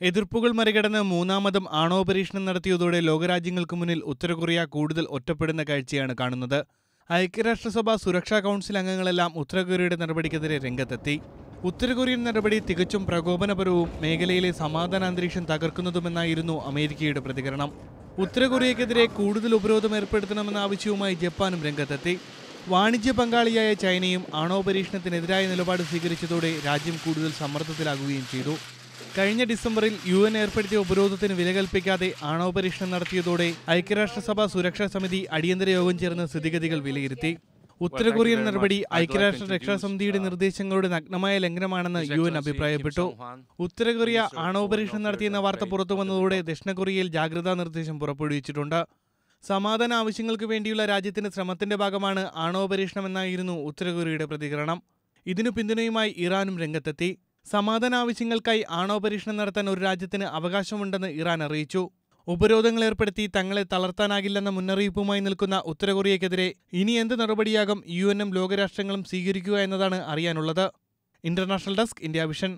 എതിർപ്പുകൾ മറികടന്ന് മൂന്നാമതും ആണവ പരീക്ഷണം നടത്തിയതോടെ ലോകരാജ്യങ്ങൾക്ക് മുന്നിൽ ഉത്തരകൊറിയ കൂടുതൽ ഒറ്റപ്പെടുന്ന കാഴ്ചയാണ് കാണുന്നത്. ഐക്യരാഷ്ട്രസഭ സുരക്ഷാ കൗൺസിൽ അംഗങ്ങളെല്ലാം ഉത്തരകൊറിയയുടെ നടപടിക്കെതിരെ രംഗത്തെത്തി. ഉത്തരകൊറിയൻ നടപടി തികച്ചും പ്രകോപനപരവും മേഖലയിലെ സമാധാന അന്തരീക്ഷം തകർക്കുന്നതുമെന്നായിരുന്നു അമേരിക്കയുടെ പ്രതികരണം. ഉത്തര കൊറിയക്കെതിരെ കൂടുതൽ ഉപരോധം ഏർപ്പെടുത്തണമെന്ന ആവശ്യവുമായി ജപ്പാനും രംഗത്തെത്തി. വാണിജ്യ പങ്കാളിയായ ചൈനയും ആണവ പരീക്ഷണത്തിനെതിരായ നിലപാട് സ്വീകരിച്ചതോടെ രാജ്യം കൂടുതൽ സമ്മർദ്ദത്തിലാകുകയും ചെയ്തു. കഴിഞ്ഞ ഡിസംബറിൽ യു എൻ ഏർപ്പെടുത്തിയ ഉപരോധത്തിന് വിലകൽപ്പിക്കാതെ കൽപ്പിക്കാതെ ആണവ പരീക്ഷണം നടത്തിയതോടെ ഐക്യരാഷ്ട്രസഭ സുരക്ഷാ സമിതി അടിയന്തര യോഗം ചേർന്ന് സ്ഥിതിഗതികൾ വിലയിരുത്തി. ഉത്തരകൊറിയൻ നടപടി ഐക്യരാഷ്ട്ര രക്ഷാസമിതിയുടെ നിർദ്ദേശങ്ങളുടെ നഗ്നമായ ലംഘനമാണെന്ന് യു എൻ അഭിപ്രായപ്പെട്ടു. ഉത്തരകൊറിയ കൊറിയ ആണവ പരീക്ഷണം നടത്തിയെന്ന വാർത്ത പുറത്തു വന്നതോടെ ദക്ഷിണ കൊറിയയിൽ ജാഗ്രതാ നിർദ്ദേശം പുറപ്പെടുവിച്ചിട്ടുണ്ട്. സമാധാന ആവശ്യങ്ങൾക്ക് വേണ്ടിയുള്ള രാജ്യത്തിന്റെ ശ്രമത്തിന്റെ ഭാഗമാണ് ആണവ പരീക്ഷണമെന്നായിരുന്നു ഉത്തര കൊറിയയുടെ പ്രതികരണം. ഇതിനു പിന്തുണയുമായി ഇറാനും രംഗത്തെത്തി. സമാധാന ആവശ്യങ്ങൾക്കായി ആണവ പരീക്ഷണം നടത്താൻ ഒരു രാജ്യത്തിന് അവകാശമുണ്ടെന്ന് ഇറാൻ അറിയിച്ചു. ഉപരോധങ്ങൾ ഏർപ്പെടുത്തി തങ്ങളെ തളർത്താനാകില്ലെന്ന മുന്നറിയിപ്പുമായി നിൽക്കുന്ന ഉത്തര കൊറിയക്കെതിരെ ഇനി എന്ത് നടപടിയാകും യു എന്നും ലോകരാഷ്ട്രങ്ങളും സ്വീകരിക്കുക എന്നതാണ് അറിയാനുള്ളത്. International desk India Vision